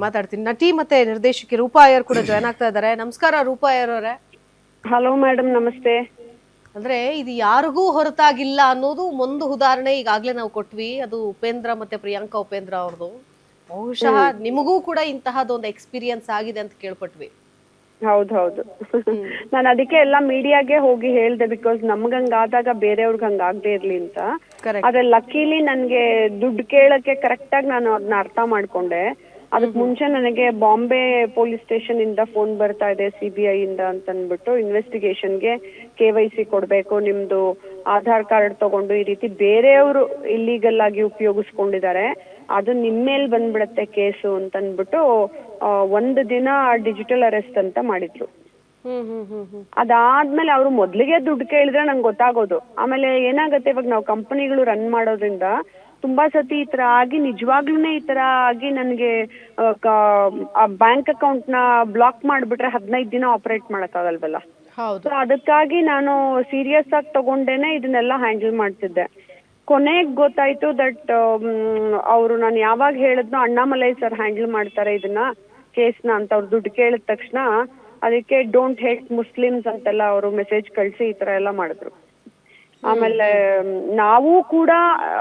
ಮಾತಾಡ್ತೀನಿ. ನಟಿ ಮತ್ತೆ ನಿರ್ದೇಶಕಿ ರೂಪಾಯರ್ ಕೂಡ ಜಾಯ್ನ್ ಆಗ್ತಾ ಇದ್ದಾರೆ. ನಮಸ್ಕಾರ ರೂಪಾಯರ್ ಅವರೇ. ಹಲೋ ಮೇಡಮ್ ನಮಸ್ತೆ. ಅಂದ್ರೆ ಇದು ಯಾರಿಗೂ ಹೊರತಾಗಿಲ್ಲ ಅನ್ನೋದು ಒಂದು ಉದಾಹರಣೆ ಈಗಾಗ್ಲೇ ನಾವು ಕೊಟ್ವಿ. ಅದು ಉಪೇಂದ್ರ ಮತ್ತೆ ಪ್ರಿಯಾಂಕಾ ಉಪೇಂದ್ರ ಅವ್ರದ್ದು. ಬಹುಶಃ ನಿಮಗೂ ಕೂಡ ಇಂತಹದೊಂದು ಎಕ್ಸ್ಪೀರಿಯನ್ಸ್ ಆಗಿದೆ ಅಂತ ಕೇಳ್ಪಟ್ವಿ. ಹೌದು ಹೌದು. ನಾನು ಅದಕ್ಕೆ ಎಲ್ಲ ಮೀಡಿಯಾಗೆ ಹೋಗಿ ಹೇಳ್ದೆ ಬಿಕಾಸ್ ನಮ್ಗ್ ಹಂಗಾದಾಗ ಬೇರೆಯವ್ರಿಗೆ ಹಂಗ ಆಗದೆ ಇರ್ಲಿ ಅಂತ. ಆದ್ರೆ ಲಕ್ಕಿಲಿ ನನ್ಗೆ ದುಡ್ಡು ಕೇಳಕ್ಕೆ ಕರೆಕ್ಟ್ ಆಗಿ ನಾನು ಅದನ್ನ ಅರ್ಥ ಮಾಡ್ಕೊಂಡೆ. ಅದಕ್ ಮುಂಚೆ ನನಗೆ ಬಾಂಬೆ ಪೊಲೀಸ್ ಸ್ಟೇಷನ್ ಇಂದ ಫೋನ್ ಬರ್ತಾ ಇದೆ ಸಿಬಿಐ ಬಿ ಐ ಇಂದ ಅಂತ ಅಂದ್ಬಿಟ್ಟು ಇನ್ವೆಸ್ಟಿಗೇಷನ್ಗೆ ಕೆ ವೈ ಸಿ ಕೊಡ್ಬೇಕು ನಿಮ್ದು ಆಧಾರ್ ಕಾರ್ಡ್ ತಗೊಂಡು ಈ ರೀತಿ ಬೇರೆಯವರು ಇಲ್ಲಿಗಲ್ ಆಗಿ ಉಪಯೋಗಿಸ್ಕೊಂಡಿದ್ದಾರೆ ಅದು ನಿಮ್ಮ ಮೇಲೆ ಬಂದ್ಬಿಡತ್ತೆ ಕೇಸು ಅಂತ ಅಂದ್ಬಿಟ್ಟು ಒಂದು ದಿನ ಡಿಜಿಟಲ್ ಅರೆಸ್ಟ್ ಅಂತ ಮಾಡಿದ್ರು. ಅದಾದ್ಮೇಲೆ ಅವರು ಮೊದ್ಲಿಗೆ ದುಡ್ಡು ಕೇಳಿದ್ರೆ ನಂಗೆ ಗೊತ್ತಾಗೋದು. ಆಮೇಲೆ ಏನಾಗುತ್ತೆ ಇವಾಗ ನಾವು ಕಂಪನಿಗಳು ರನ್ ಮಾಡೋದ್ರಿಂದ ತುಂಬಾ ಸತಿ ಈ ತರ ಆಗಿ ನಿಜವಾಗ್ಲೂನೇ ಈ ತರ ಆಗಿ ನನಗೆ ಬ್ಯಾಂಕ್ ಅಕೌಂಟ್ನ ಬ್ಲಾಕ್ ಮಾಡ್ಬಿಟ್ರೆ ಹದಿನೈದು ದಿನ ಆಪರೇಟ್ ಮಾಡಕ್ಕಾಗಲ್ವಲ್ಲ? ಹೌದು. ಸೊ ಅದಕ್ಕಾಗಿ ನಾನು ಸೀರಿಯಸ್ ಆಗಿ ತಗೊಂಡೇನೆ ಇದನ್ನೆಲ್ಲ ಹ್ಯಾಂಡಲ್ ಮಾಡ್ತಿದ್ದೆ. ಕೊನೆಗೆ ಗೊತ್ತಾಯ್ತು ದಟ್ ಅವರು ನಾನು ಯಾವಾಗ ಹೇಳಿದ್ನೋ ಅಣ್ಣಾಮಲೈ ಸರ್ ಹ್ಯಾಂಡಲ್ ಮಾಡ್ತಾರೆ ಇದನ್ನ ಕೇಸ್ನ ಅಂತ ಅವ್ರು ದುಡ್ಡು ಕೇಳಿದ ತಕ್ಷಣ ಅದಕ್ಕೆ ಡೋಂಟ್ ಹೇಟ್ ಮುಸ್ಲಿಮ್ಸ್ ಅಂತೆಲ್ಲ ಅವರು ಮೆಸೇಜ್ ಕಳಿಸಿ ಈ ತರ ಎಲ್ಲ ಮಾಡಿದ್ರು. ಆಮೇಲೆ, ನಾವು ಕೂಡ,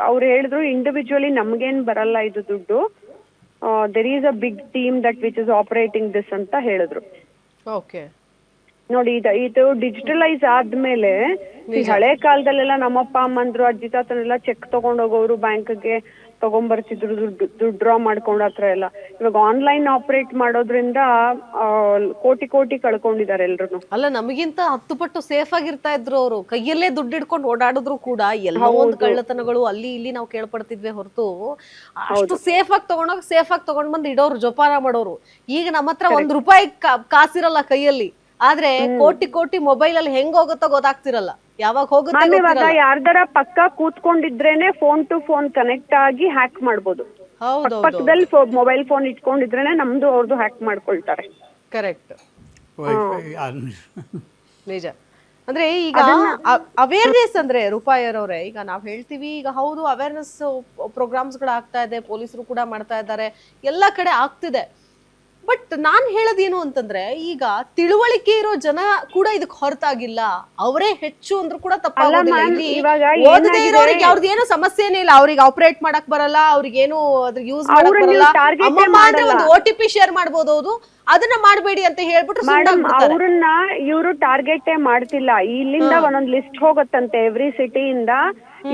ಅವ್ರು ಹೇಳಿದ್ರು ಇಂಡಿವಿಜುವಲಿ ನಮ್ಗೇನ್ ಬರಲ್ಲ ಇದು ದುಡ್ಡು. There is a big team that which is operating this ಅಂತ ಹೇಳಿದ್ರು. ಓಕೆ ನೋಡಿ ಇದು ಇದು ಡಿಜಿಟಲೈಸ್ ಆದ್ಮೇಲೆ ಈ ಹಳೆ ಕಾಲದಲ್ಲೆಲ್ಲ ನಮ್ಮಪ್ಪ ಅಮ್ಮಂದ್ರು ಅಜ್ಜಿ ತಾತನೆಲ್ಲ ಚೆಕ್ ತಗೊಂಡ್ ಹೋಗೋರು ಬ್ಯಾಂಕ್ಗೆ ತಗೊಂಡ್ಬರ್ತಿದ್ರು ದುಡ್ಡು ದುಡ್ಡು ಡ್ರಾ ಮಾಡ್ಕೊಂಡು ಹತ್ರ ಎಲ್ಲ. ಇವಾಗ ಆನ್ಲೈನ್ ಆಪರೇಟ್ ಮಾಡೋದ್ರಿಂದ ಕೋಟಿ ಕೋಟಿ ಕಳ್ಕೊಂಡಿದ್ದಾರೆ ಎಲ್ರು ಅಲ್ಲ ನಮಗಿಂತ ಹತ್ತು ಪಟ್ಟು ಸೇಫ್ ಆಗಿರ್ತಾ ಇದ್ರು ಅವರು. ಕೈಯಲ್ಲೇ ದುಡ್ಡು ಇಟ್ಕೊಂಡು ಓಡಾಡಿದ್ರು ಕೂಡ ಎಲ್ಲ ಒಂದು ಕಳ್ಳತನಗಳು ಅಲ್ಲಿ ಇಲ್ಲಿ ನಾವು ಕೇಳ್ಪಡ್ತಿದ್ವಿ ಹೊರತು ಅಷ್ಟು ಸೇಫ್ ಆಗಿ ತಗೊಂಡೋಗಿ ಸೇಫ್ ಆಗಿ ತಗೊಂಡ್ ಬಂದು ಇಡೋರು ಜೋಪಾನ ಮಾಡೋರು. ಈಗ ನಮ್ಮ ಹತ್ರ ಒಂದ್ ರೂಪಾಯಿ ಕಾಸಿರಲ್ಲ ಕೈಯಲ್ಲಿ. ಆದ್ರೆ ಕೋಟಿ ಕೋಟಿ ಮೊಬೈಲ್ ಅಲ್ಲಿ ಹೆಂಗ್ ಹೋಗುತ್ತೋ ಗೊತ್ತಾಗ್ತಿರಲ್ಲ. ಯಾವಾಗ ಹೋಗುತ್ತೆ ಮ್ಯಾಮ್ ಇವಾಗ ಗೊತ್ತಿರಲ್ಲ. ಯಾರ್ದಾರ ಪಕ್ಕ ಕೂತ್ಕೊಂಡಿದ್ರೇನೆ ಫೋನ್ ಟು ಫೋನ್ ಕನೆಕ್ಟ್ ಆಗಿ ಹ್ಯಾಕ್ ಮಾಡ್ಬೋದು. ಹೌದೌದು. ಪಕ್ಕದಲ್ಲಿ ಮೊಬೈಲ್ ಫೋನ್ ಇಟ್ಕೊಂಡಿದ್ರೇನೆ ನಮ್ದು ಅವ್ರದ್ದು ಹ್ಯಾಕ್ ಮಾಡ್ಕೊಳ್ತಾರೆ. ಕರೆಕ್ಟ್ ವೈಫೈ ಆನ್ ನಿಜ. ಅಂದ್ರೆ ಈಗ ಅವೇರ್ನೆಸ್ ಅಂದ್ರೆ ರೂಪಾಯರವ್ರೆ ಈಗ ನಾವ್ ಹೇಳ್ತೀವಿ ಈಗ ಹೌದು ಅವೇರ್ನೆಸ್ ಪ್ರೋಗ್ರಾಮ್ಸ್ಗಳು ಆಗ್ತಾ ಇದೆ ಪೊಲೀಸರು ಕೂಡ ಮಾಡ್ತಾ ಇದ್ದಾರೆ ಎಲ್ಲ ಕಡೆ ಆಗ್ತಿದೆ. ಬಟ್ ನಾನ್ ಹೇಳೋದೇನು ಅಂತಂದ್ರೆ ಈಗ ತಿಳುವಳಿಕೆ ಇರೋ ಜನ ಕೂಡ ಇದಕ್ ಹೊರತಾಗಿಲ್ಲ. ಅವರೇ ಹೆಚ್ಚು ಅಂದ್ರೂ ಕೂಡ ಓದದೇ ಇರೋರಿಗೆ ಅವ್ರದ್ದು ಏನು ಸಮಸ್ಯೆನೇ ಇಲ್ಲ. ಅವ್ರಿಗೆ ಆಪರೇಟ್ ಮಾಡಕ್ ಬರಲ್ಲ ಅವ್ರಿಗೇನು ಅದ್ರ ಯೂಸ್ ಮಾಡಕ್ ಬರಲ್ಲ. ಒಂದು ಓ ಟಿ ಪಿ ಶೇರ್ ಮಾಡ್ಬೋದು ಹೌದು. ಅದನ್ನ ಮಾಡಬೇಡಿ ಅಂತ ಹೇಳ್ಬಿಟ್ಟು ಮೇಡಮ್ ಅವ್ರನ್ನ ಇವರು ಟಾರ್ಗೆಟ್ ಮಾಡ್ತಿಲ್ಲ. ಇಲ್ಲಿಂದ ಒಂದೊಂದ್ ಲಿಸ್ಟ್ ಹೋಗುತ್ತಂತೆ ಎವ್ರಿ ಸಿಟಿಯಿಂದ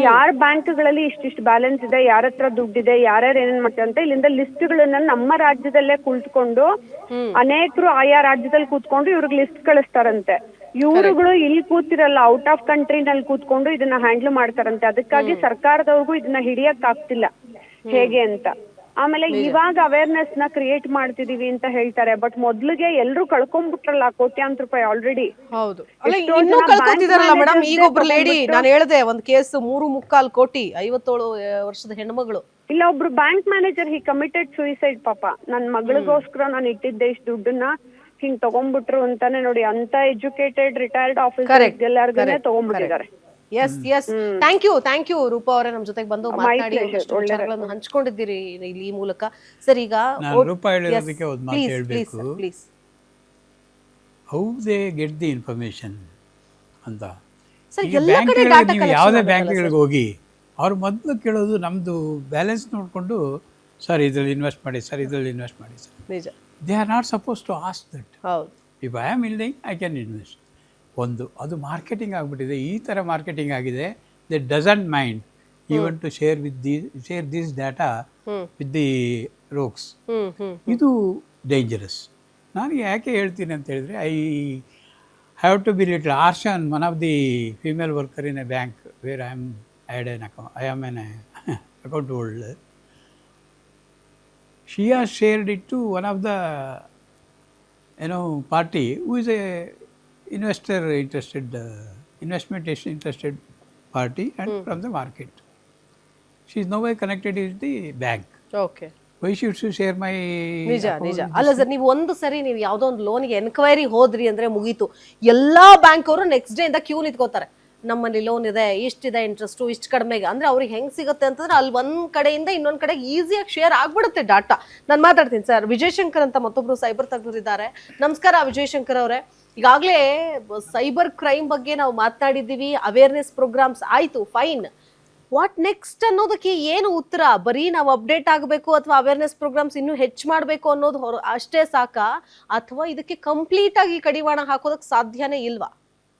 ಯಾರ ಬ್ಯಾಂಕ್ಗಳಲ್ಲಿ ಇಷ್ಟಿಷ್ಟು ಬ್ಯಾಲೆನ್ಸ್ ಇದೆ ಯಾರ ಹತ್ರ ದುಡ್ಡಿದೆ ಯಾರ್ಯಾರು ಏನೇನ್ ಮಾಡ್ತಾರೆ ಅಂತ ಇಲ್ಲಿಂದ ಲಿಸ್ಟ್ಗಳನ್ನ ನಮ್ಮ ರಾಜ್ಯದಲ್ಲೇ ಕುಳಿತುಕೊಂಡು ಅನೇಕರು ಆಯಾ ರಾಜ್ಯದಲ್ಲಿ ಕೂತ್ಕೊಂಡು ಇವ್ರಿಗೆ ಲಿಸ್ಟ್ ಕಳಿಸ್ತಾರಂತೆ. ಇವರುಗಳು ಇಲ್ಲಿ ಕೂತಿರಲ್ಲ ಔಟ್ ಆಫ್ ಕಂಟ್ರಿನಲ್ಲಿ ಕೂತ್ಕೊಂಡು ಇದನ್ನ ಹ್ಯಾಂಡಲ್ ಮಾಡ್ತಾರಂತೆ. ಅದಕ್ಕಾಗಿ ಸರ್ಕಾರದವ್ರಿಗೂ ಇದನ್ನ ಹಿಡಿಯಕ್ ಆಗ್ತಿಲ್ಲ. ಹೇಗೆ ಅಂತ. ಆಮೇಲೆ ಇವಾಗ ಅವೇರ್ನೆಸ್ನ ಕ್ರಿಯೇಟ್ ಮಾಡ್ತಿದೀವಿ ಅಂತ ಹೇಳ್ತಾರೆ ಬಟ್ ಮೊದ್ಲಿಗೆ ಎಲ್ರು ಕಳ್ಕೊಂಡ್ಬಿಟ್ರಲ್ಲ ಕೋಟ್ಯಾಂತರ ರೂಪಾಯಿ ಆಲ್ರೆಡಿ ಹೌದು. ಅಲ್ಲ ಇನ್ನೂ ಕಳ್ಕೊತಿದಾರಲ್ಲ ಮೇಡಮ್ ಈಗ ಒಬ್ರು ಲೇಡಿ ನಾನು ಹೇಳ್ದೆ ಒಂದ್ ಕೇಸ್ ಮೂರು ಮುಕ್ಕಾಲ್ ಕೋಟಿ ಐವತ್ತೇಳು ವರ್ಷದ ಹೆಣ್ಮಗಳು. ಇಲ್ಲ ಒಬ್ರು bank manager he committed suicide ಪಾಪ. ನನ್ ಮಗಳಿಗೋಸ್ಕರ ನಾನು ಇಟ್ಟಿದ್ದೆ ಇಷ್ಟು ದುಡ್ಡನ್ನ ಹಿಂಗ್ ತಗೊಂಡ್ಬಿಟ್ರು ಅಂತಾನೆ ನೋಡಿ ಅಂತ ಎಜುಕೇಟೆಡ್ ರಿಟೈರ್ಡ್ ಆಫೀಸರ್ ಎಲ್ಲಾರ್ಗನೆ ತಗೊಂಡ್ಬಿಟ್ಟಿದ್ದಾರೆ. Yes yes thank you thank you Roopa ಅವರೇ ನಮ್ ಜೊತೆಗೆ ಬಂದು ಮಾತನಾಡಿ. ವಿಚಾರಗಳನ್ನು ಹಂಚ್ಕೊಂಡಿದ್ದೀರಿ ಇಲ್ಲಿ ಈ ಮೂಲಕ. ಸರ್ ಈಗ ರೂಪಾ ಹೇಳಿರೋದಕ್ಕೆ ಒಂದು ಮಾತು ಹೇಳಬೇಕು. How they get the information ಅಂತ. ಸರ್ ಈಗ ಎಲ್ಲ ಕಡೆ ಬ್ಯಾಂಕ್ಗಳಿಗೆ ಡಾಟಾ ನೀವು ಯಾವುದೇ ಬ್ಯಾಂಕ್ಗಳಿಗೆ ಹೋಗಿ ಅವ್ರು ಮೊದಲು ಕೇಳೋದು ನಮ್ಮದು ಬ್ಯಾಲೆನ್ಸ್ ನೋಡಿಕೊಂಡು ಸರ್ ಇದರಲ್ಲಿ ಇನ್ವೆಸ್ಟ್ ಮಾಡಿ ಸರ್ ಇದರಲ್ಲಿ ಇನ್ವೆಸ್ಟ್ ಮಾಡಿ ಸರ್ ನಿಜ. They are not suppose to ask that ಹೌದು. If I am yielding I can invest ಒಂದು. ಅದು ಮಾರ್ಕೆಟಿಂಗ್ ಆಗಿಬಿಟ್ಟಿದೆ. ಈ ಥರ ಮಾರ್ಕೆಟಿಂಗ್ ಆಗಿದೆ. They doesn't mind even to share with the share this data with the hmm. ಇದು dangerous ನಾನು ಯಾಕೆ ಹೇಳ್ತೀನಿ ಅಂತ ಹೇಳಿದ್ರೆ I have to be little harsh on one of the female worker in a bank where I am had an account I am an account holder she are shared it to one of the ಏನೋ party who is a investor interested uh, investment interested party and from the market she is nowhere connected with the bank Okay. why should you share my ನಿಜ ನಿಜ ಅಲ್ಲ sir ನೀವು ಒಂದು ಸರಿ ನೀವು ಯಾವ್ದೋ ಒಂದು ಲೋನ್ಗೆ ಎನ್ಕ್ವೈರಿ ಹೋದ್ರಿ ಅಂದ್ರೆ ಮುಗೀತು ಎಲ್ಲಾ ಬ್ಯಾಂಕ್ ಅವರು ನೆಕ್ಸ್ಟ್ ಡೇ ಇಂದ ಕ್ಯೂ ನಿಂತ್ಕೋತಾರೆ ನಮ್ಮಲ್ಲಿ ಲೋನ್ ಇದೆ, ಇಷ್ಟಿದೆ ಇಂಟ್ರೆಸ್ಟು ಇಷ್ಟು ಕಡಿಮೆಗೆ ಅಂದ್ರೆ ಅವ್ರಿಗೆ ಹೆಂಗೆ ಸಿಗುತ್ತೆ ಅಂತಂದ್ರೆ ಅಲ್ಲಿ ಒಂದು ಕಡೆಯಿಂದ ಇನ್ನೊಂದು ಕಡೆ ಈಸಿಯಾಗಿ ಶೇರ್ ಆಗ್ಬಿಡುತ್ತೆ ಡಾಟಾ ನಾನು ಮಾತಾಡ್ತೀನಿ ಸರ್ ವಿಜಯಶಂಕರ್ ಅಂತ ಮತ್ತೊಬ್ಬರು ಸೈಬರ್ ತಜ್ಞರಿದ್ದಾರೆ ನಮಸ್ಕಾರ ವಿಜಯಶಂಕರ್ ಅವರೇ. ಈಗಾಗಲೇ ಸೈಬರ್ ಕ್ರೈಮ್ ಬಗ್ಗೆ ನಾವು ಮಾತಾಡಿದ್ದೀವಿ ಅವೇರ್ನೆಸ್ ಪ್ರೋಗ್ರಾಮ್ಸ್ ಆಯಿತು ಫೈನ್ ವಾಟ್ ನೆಕ್ಸ್ಟ್ ಅನ್ನೋದಕ್ಕೆ ಏನು ಉತ್ತರ? ಬರೀ ನಾವು ಅಪ್ಡೇಟ್ ಆಗಬೇಕು ಅಥವಾ ಅವೇರ್ನೆಸ್ ಪ್ರೋಗ್ರಾಮ್ಸ್ ಇನ್ನೂ ಹೆಚ್ಚು ಮಾಡಬೇಕು ಅನ್ನೋದು ಹೊರ ಅಷ್ಟೇ ಸಾಕಾ? ಅಥವಾ ಇದಕ್ಕೆ ಕಂಪ್ಲೀಟಾಗಿ ಕಡಿವಾಣ ಹಾಕೋದಕ್ಕೆ ಸಾಧ್ಯನೇ ಇಲ್ವಾ?